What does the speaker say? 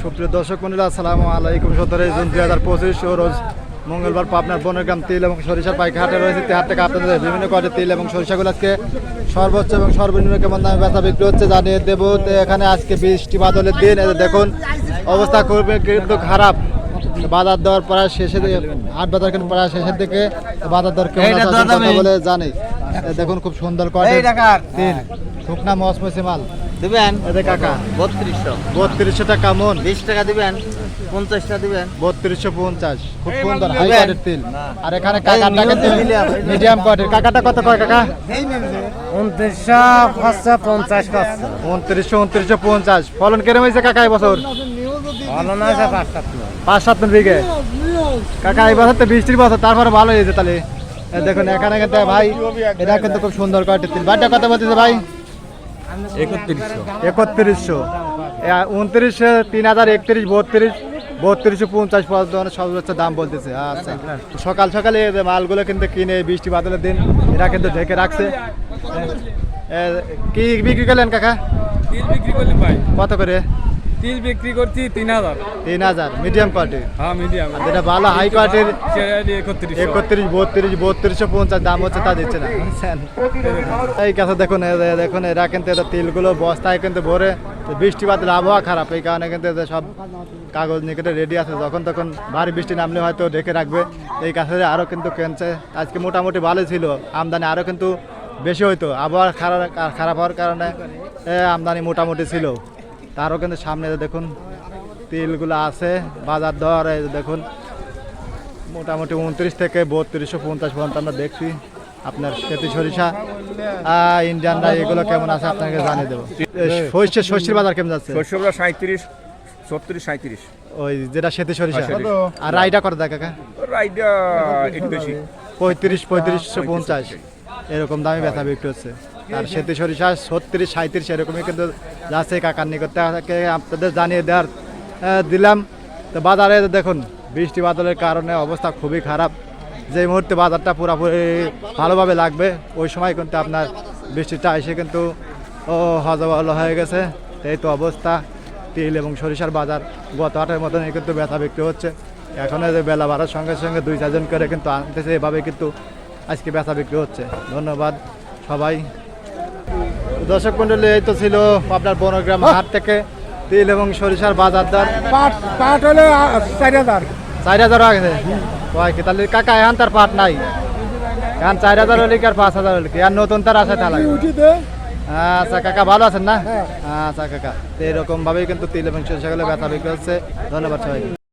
সুপ্রিয় দর্শক মন্ডলী আসসালামু আলাইকুম। সতেরোই জুন দুই হাজার পঁচিশ ও রোজ মঙ্গলবার পাবনার বনগ্রাম তিল এবং সরিষার পাইকা হাটে রয়েছে তে হাট থেকে আপনাদের বিভিন্ন কটে তিল এবং সরিষাগুলো আজকে সর্বোচ্চ এবং সর্বনিম্ন কেমন দামে বেচা বিক্রি হচ্ছে জানিয়ে দেবো। তো এখানে আজকে বৃষ্টি বাদলের দিন। দেখুন অবস্থা খুবই কিন্তু খারাপ। বাজার দর প্রায় দিকে হাট বাজার কিন্তু প্রায় শেষের দিকে। বাজার দর কেমন। বলে জানি। দেখুন খুব সুন্দর কটে এই তিল। শুকনা মসমসি মাল। দিবেন? এদের কাকা? বত্রিশশো। বত্রিশশো টাকা মন। বিশ টাকা দিবেন? পঞ্চাশটা দিবেন? বত্রিশশো পঞ্চাশ। খুব সুন্দর হাই কোয়ালিটির তিল। আর এখানে কাকাটা কিন্তু মিডিয়াম। কোয়ালিটির কাকাটা কত কয় কাকা? উনত্রিশশো পাঁচশো পঞ্চাশ পাঁচশো। উনত্রিশশো উনত্রিশশো পঞ্চাশ। ফলন কেরম হয়েছে কাকা এই বছর আছে পাঁচ সাত পাঁচ সাত বিঘে। কাকা এই বছর তো বৃষ্টির বছর তারপরে ভালো হয়েছে তাহলে। দেখুন এখানে কিন্তু ভাই এটা কিন্তু খুব সুন্দর কোয়ালিটির তিল। ভাইটা কত বলতেছে ভাই? একত্রিশশো। উনত্রিশে তিন হাজার একত্রিশ বত্রিশ বত্রিশশো পঞ্চাশ পর্যন্ত সর্বোচ্চ দাম বলতেছে। আচ্ছা। সকাল সকালে মালগুলো কিন্তু কিনে বৃষ্টি বাদলের দিন এরা কিন্তু ঢেকে রাখছে। কি বিক্রি করলেন কাকা? বিক্রি করলি ভাই। কত করে? তিল বিক্রি করছি তিন হাজার। তিন হাজার মিডিয়াম কোয়ালিটি হ্যাঁ মিডিয়াম যেটা ভালো হাই কোয়ালিটির একত্রিশ একত্রিশ বত্রিশ বত্রিশশো পঞ্চাশ দাম হচ্ছে তা দিচ্ছে না? এই কাছে দেখুন দেখুন এরা কিন্তু এদের তিলগুলো বস্তায় কিন্তু ভরে তো বৃষ্টি বাদল আবহাওয়া খারাপ। এই কারণে কিন্তু এদের সব কাগজ নিকেটে রেডি আছে। যখন তখন ভারী বৃষ্টি নামলে হয়তো ঢেকে রাখবে। এই কাছে আরও কিন্তু কেনছে আজকে মোটামুটি ভালো ছিল। আমদানি আরও কিন্তু বেশি হইতো। আবহাওয়া খারাপ খারাপ হওয়ার কারণে আমদানি মোটামুটি ছিল। তারও কিন্তু সামনে দেখুন তিলগুলো আছে বাজার দর দেখুন মোটামুটি উনত্রিশ থেকে বত্রিশশো পঞ্চাশ পর্যন্ত আমরা দেখছি আপনার খেতি সরিষা ইন্ডিয়ানরা এগুলো কেমন আছে আপনাকে জানিয়ে দেবো। শস্যের শস্যের বাজার কেমন যাচ্ছে? শস্যগুলো সাঁত্রিশ ছত্রিশ সাঁত্রিশ ওই যেটা সেতি সরিষা। আর কত দেয় কাকা? রাইডা একটু বেশি। পঁয়ত্রিশ পঁয়ত্রিশশো পঞ্চাশ। এরকম দামে ব্যথা বিক্রি হচ্ছে। আর সেতু সরিষা ছত্রিশ সাঁত্রিশ এরকমই কিন্তু যাচ্ছে কাকার নিকট। আপনাদের জানিয়ে দেওয়ার দিলাম। তো বাজারে দেখুন, বৃষ্টি বাদলের কারণে অবস্থা খুবই খারাপ। যে মুহূর্তে বাজারটা পুরোপুরি ভালোভাবে লাগবে, ওই সময় কিন্তু আপনার বৃষ্টিটা এসে কিন্তু, ও হজবল হয়ে গেছে। এই তো অবস্থা, তিল এবং সরিষার বাজার গত হাটের মতনই কিন্তু ব্যথা বিক্রি হচ্ছে। এখন যে বেলা বাড়ার সঙ্গে সঙ্গে দুই চারজন করে কিন্তু আনতেছে, এভাবে কিন্তু আজকে ব্যথা বিক্রি হচ্ছে। ধন্যবাদ সবাই। দর্শক মন্ডলী এই তো ছিল আপনার বনগ্রাম হাট থেকে তিল এবং সরিষার বাজার দর। পাট পাট হলে চার হাজার। চার হাজার আছে কি তাহলে কাকা এখন তার পাট নাই। এখন চার হাজার হলে কি আর পাঁচ হাজার হলে কি? আর নতুন তার আছে তাহলে আচ্ছা কাকা ভালো আছেন না? আচ্ছা কাকা। তো এরকম ভাবেই কিন্তু তিল এবং সরিষাগুলো ব্যথা বিক্রি হচ্ছে ধন্যবাদ সবাই